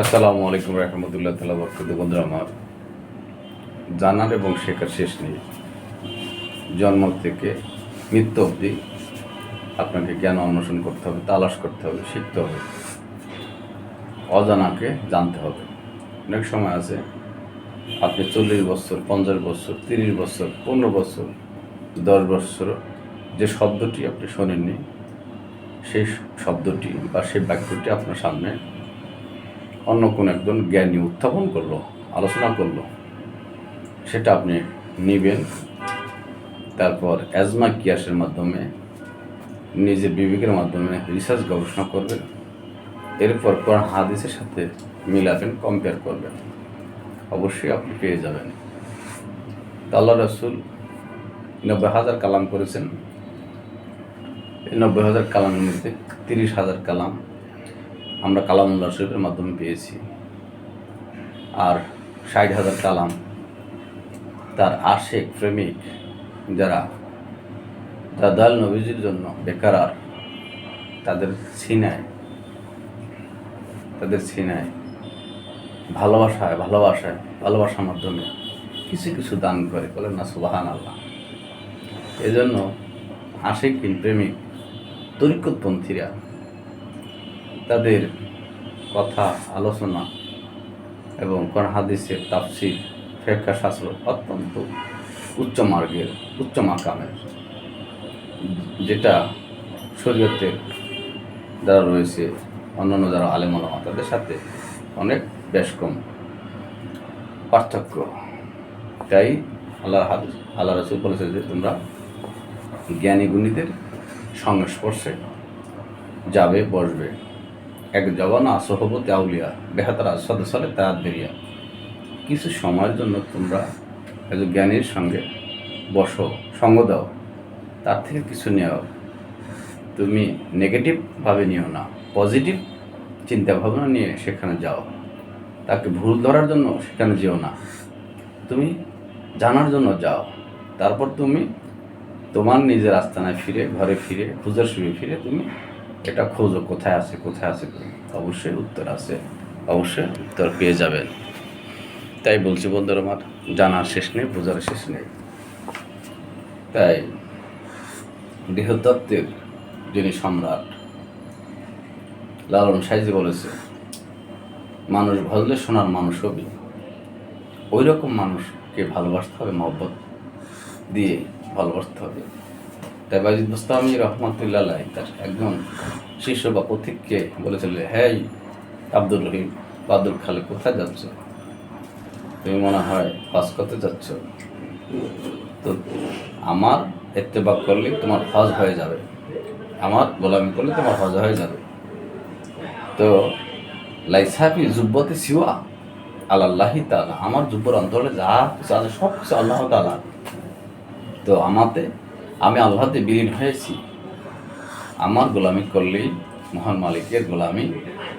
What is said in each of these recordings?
আসসালামু আলাইকুম রহমতুল্লাহ তালা বরকত বন্ধুরা, আমার জানার এবং শেখার শেষ নেই। জন্ম থেকে মৃত্যু অবধি আপনাকে জ্ঞান অন্বেষণ করতে হবে, তালাশ করতে হবে, শিখতে হবে। অজানাকে জানতে হবে। অনেক সময় আছে, আপনি চল্লিশ বছর, পঞ্চাশ বছর, তিরিশ বছর, পনেরো বছর, দশ বছর, যে শব্দটি আপনি শোনেননি, সেই শব্দটি বা সেই বাক্যটি আপনার সামনে অন্য কোনো একজন জ্ঞানী উত্থাপন করল, আলোচনা করল, সেটা আপনি নিবেন। তারপর অ্যাজমা কিয়াসের মাধ্যমে নিজের বিবেকের মাধ্যমে রিসার্চ গবেষণা করবেন। এরপর কোরআন হাদিসের সাথে মিলাবেন কম্পেয়ার করবেন। অবশ্যই আপনি পেয়ে যাবেন। তা আল্লাহ রসুল নব্বই হাজার কালাম করেছেন। নব্বই হাজার কালামের মধ্যে তিরিশ হাজার কালাম আমরা কালামুল্লাহ শরীফের মাধ্যমে পেয়েছি। আর ষাট হাজার কালাম তার আশেক প্রেমিক যারা দয়াল নবীজির জন্য বেকার আর তাদের ছিনায় তাদের ছিনায় ভালোবাসায় ভালোবাসায়, ভালোবাসার মাধ্যমে কিছু কিছু দান করে বলেন না সুবাহান আল্লাহ এজন্য আশেকিন প্রেমিক তরিকতপন্থীরা তাদের কথা, আলোচনা এবং কোন হাদিসের তাফসির ফেকা শাস্ত্র অত্যন্ত উচ্চ মার্গের, উচ্চ মাকামের, যেটা শরীয়তের যারা রয়েছে অন্যান্য যারা আলেমলমা তাদের সাথে অনেক বেশ কম পার্থক্য। তাই আল্লাহ হাদিস আল্লাহ রসুল বলেছে যে তোমরা জ্ঞানী গুণীদের সংস্পর্শে যাবে, বসবে। এক জবান আসহবতে আউলিয়া, বেহাতার আসাদ সালে তাহাত বেরিয়া কিছু সময়ের জন্য তোমরা একজন জ্ঞানীর সঙ্গে বসো, সঙ্গ দাও। তার থেকে কিছু নেও তুমি নেগেটিভভাবে নিও না পজিটিভ চিন্তা ভাবনা নিয়ে সেখানে যাও। তাকে ভুল ধরার জন্য সেখানে যেও না। তুমি জানার জন্য যাও। তারপর তুমি তোমার নিজের আস্তানায় ফিরে, ঘরে ফিরে খুঁজার শুয়ে ফিরে তুমি এটা খোঁজো, কোথায় আছে কোথায় আছে? অবশ্যই উত্তর আছে। অবশ্যই উত্তর পেয়ে যাবেন তাই বলছি বন্ধুরা আমার, জানার শেষ নেই, বোঝার শেষ নেই। তাই দেহতত্ত্বের যিনি সম্রাট, লালন সাইজি বলেছে, মানুষ ভজলে শোনার মানুষ হবি। ওই রকম মানুষকে ভালোবাসতে হবে, মহব্বত দিয়ে ভালোবাসতে হবে। তাই বাজিদ মুস্তামি রহমতুল্লাহ তার একজন শিষ্য বা পথিককে বলেছিল হ্যাঁ আব্দুল রহিম বা আব্দুল খালে কোথায় যাচ্ছ? তুমি মনে হয় হজ করতে যাচ্ছ। তো আমার এত্তেবাক করলে তোমার হজ হয়ে যাবে। আমার গোলামি করলে তোমার হজ হয়ে যাবে। তো লাইসাফি জুব্বতে সিওয়া আল্লাহি তালা আমার জুব্বর অন্তরে যা কিছু আছে সব কিছু আল্লাহ তালা তো আমাতে আমি আল্লাহতে বিলীন হয়েছি। আমার গোলামি করলেই মহান মালিকের গোলামি,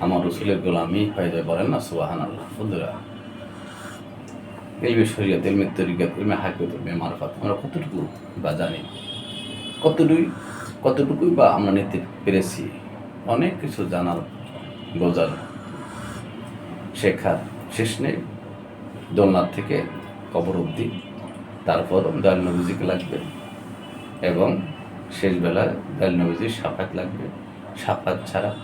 আমার রসুলের গোলামি হয়ে যায় বলেন না সুবাহান আল্লাহ বন্ধুরা, এলমে শরীয়ত, এলমে তরিকত, এলমে হাকিয়ত এলমে মারফত, আমরা কতটুকু বা জানি? কতটুকুই কতটুকুই বা আমরা নিতে পেরেছি? অনেক কিছু জানার, বোঝার শেখার শেষ নেই। দোলনাথ থেকে কবর অবধি, তারপর দয়াল নবীজিকে লাগবে। এবং শেষ বেলায় দয়াল নবীজির সাফাত লাগবে। সাফাত ছাড়া,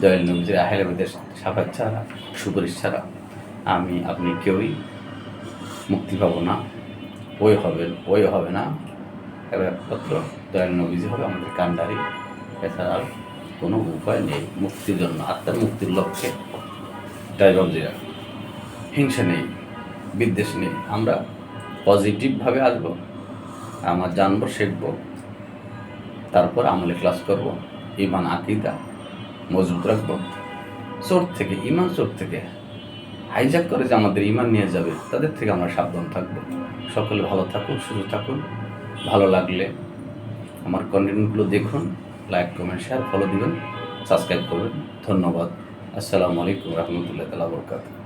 দয়াল নবীজির আহেল সাফাত ছাড়া, সুপারিশ ছাড়া আমি, আপনি কেউই মুক্তি পাবো না। ওই হবে ওই হবে না। এবার একমাত্র দয়াল নবীজি হবে আমাদের কান্ডারি এছাড়া আর কোনো উপায় নেই মুক্তির জন্য, আত্মার মুক্তির লক্ষ্যে। তাই হিংসা নেই, বিদ্বেষ নেই। আমরা পজিটিভভাবে আসব। আমার জানব, শিখব। তারপর আমলে ক্লাস করব। ইমান আকিদা মজবুত রাখব। চোর থেকে ইমান চোর থেকে হাইজ্যাক করে যে আমাদের ইমান নিয়ে যাবে, তাদের থেকে আমরা সাবধান থাকব। সকলে ভালো থাকুন, সুস্থ থাকুন। ভালো লাগলে আমার কন্টেন্টগুলো দেখুন লাইক কমেন্ট শেয়ার ফলো দিবেন সাবস্ক্রাইব করবেন। ধন্যবাদ। আসসালামু আলাইকুম রহমতুল্লাহ তালা বরকাত